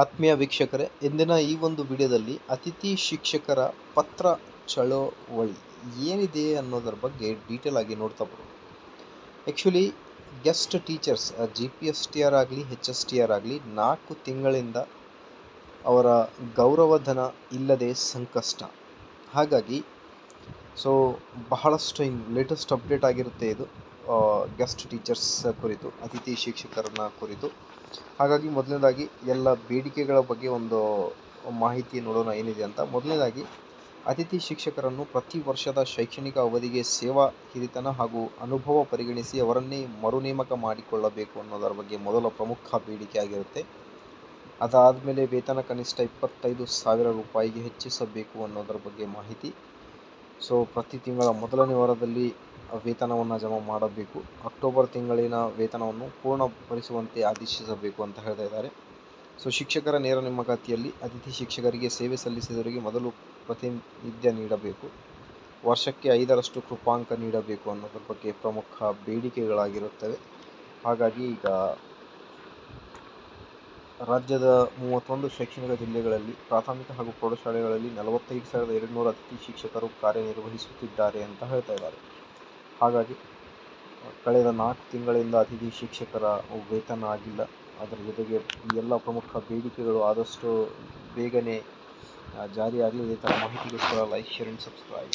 ಆತ್ಮೀಯ ವೀಕ್ಷಕರೇ, ಇಂದಿನ ಈ ಒಂದು ವಿಡಿಯೋದಲ್ಲಿ ಅತಿಥಿ ಶಿಕ್ಷಕರ ಪತ್ರ ಚಳವಳಿ ಏನಿದೆ ಅನ್ನೋದರ ಬಗ್ಗೆ ಡೀಟೇಲ್ ಆಗಿ ನೋಡ್ತಾ ಬರೋದು actually guest teachers G P S T R ಆಗಲಿ ಹೆಚ್ ಎಸ್ ಟಿ ಆರ್ ಆಗಲಿ, ನಾಲ್ಕು ತಿಂಗಳಿಂದ ಅವರ ಗೌರವಧನ ಇಲ್ಲದೆ ಸಂಕಷ್ಟ. ಹಾಗಾಗಿ ಸೊ ಬಹಳಷ್ಟು ಲೇಟೆಸ್ಟ್ ಅಪ್ಡೇಟ್ ಆಗಿರುತ್ತೆ ಇದು. ಗೆಸ್ಟ್ ಟೀಚರ್ಸ್ ಕುರಿತು, ಅತಿಥಿ ಶಿಕ್ಷಕರನ್ನ ಕುರಿತು. ಹಾಗಾಗಿ ಮೊದಲನೇದಾಗಿ ಎಲ್ಲ ಬೇಡಿಕೆಗಳ ಬಗ್ಗೆ ಒಂದು ಮಾಹಿತಿ ನೋಡೋಣ ಏನಿದೆ ಅಂತ. ಮೊದಲನೇದಾಗಿ ಅತಿಥಿ ಶಿಕ್ಷಕರನ್ನು ಪ್ರತಿ ವರ್ಷದ ಶೈಕ್ಷಣಿಕ ಅವಧಿಗೆ ಸೇವಾ, ಹಿರಿತನ ಹಾಗೂ ಅನುಭವ ಪರಿಗಣಿಸಿ ಅವರನ್ನೇ ಮರು ನೇಮಕ ಮಾಡಿಕೊಳ್ಳಬೇಕು ಅನ್ನೋದರ ಬಗ್ಗೆ ಮೊದಲ ಪ್ರಮುಖ ಬೇಡಿಕೆ ಆಗಿರುತ್ತೆ. ಅದಾದಮೇಲೆ ವೇತನ ಕನಿಷ್ಠ ಇಪ್ಪತ್ತೈದು ಸಾವಿರ ರೂಪಾಯಿಗೆ ಹೆಚ್ಚಿಸಬೇಕು ಅನ್ನೋದರ ಬಗ್ಗೆ ಮಾಹಿತಿ. ಸೊ, ಪ್ರತಿ ತಿಂಗಳ ಮೊದಲನೇ ವಾರದಲ್ಲಿ ವೇತನವನ್ನು ಜಮಾ ಮಾಡಬೇಕು. ಅಕ್ಟೋಬರ್ ತಿಂಗಳಿನ ವೇತನವನ್ನು ಪೂರ್ಣಪಡಿಸುವಂತೆ ಆದೇಶಿಸಬೇಕು ಅಂತ ಹೇಳ್ತಾ ಇದ್ದಾರೆ. ಸೊ, ಶಿಕ್ಷಕರ ನೇರ ನೇಮಕಾತಿಯಲ್ಲಿ ಅತಿಥಿ ಶಿಕ್ಷಕರಿಗೆ ಸೇವೆ ಸಲ್ಲಿಸಿದವರಿಗೆ ಮೊದಲು ಪ್ರಾತಿನಿಧ್ಯ ನೀಡಬೇಕು. ವರ್ಷಕ್ಕೆ ಐದರಷ್ಟು ಕೃಪಾಂಕ ನೀಡಬೇಕು ಅನ್ನೋದ್ರ ಬಗ್ಗೆ ಪ್ರಮುಖ ಬೇಡಿಕೆಗಳಾಗಿರುತ್ತವೆ. ಹಾಗಾಗಿ ಈಗ ರಾಜ್ಯದ ಮೂವತ್ತೊಂದು ಶೈಕ್ಷಣಿಕ ಜಿಲ್ಲೆಗಳಲ್ಲಿ, ಪ್ರಾಥಮಿಕ ಹಾಗೂ ಪ್ರೌಢಶಾಲೆಗಳಲ್ಲಿ ನಲವತ್ತೈದು ಸಾವಿರದ ಎರಡುನೂರು ಅತಿಥಿ ಶಿಕ್ಷಕರು ಕಾರ್ಯನಿರ್ವಹಿಸುತ್ತಿದ್ದಾರೆ ಅಂತ ಹೇಳ್ತಾ ಇದ್ದಾರೆ. ಹಾಗಾಗಿ ಕಳೆದ ನಾಲ್ಕು ತಿಂಗಳಿಂದ ಅತಿಥಿ ಶಿಕ್ಷಕರ ವೇತನ ಆಗಿಲ್ಲ. ಅದರ ಜೊತೆಗೆ ಈ ಎಲ್ಲ ಪ್ರಮುಖ ಬೇಡಿಕೆಗಳು ಆದಷ್ಟು ಬೇಗನೆ ಜಾರಿಯಾಗಲಿ ಇದೇ ಥರ ಮಾಹಿತಿಗೋಸ್ಕರ ಲೈಕ್ ಶೇರ್ ಆ್ಯಂಡ್ ಸಬ್ಸ್ಕ್ರೈಬ್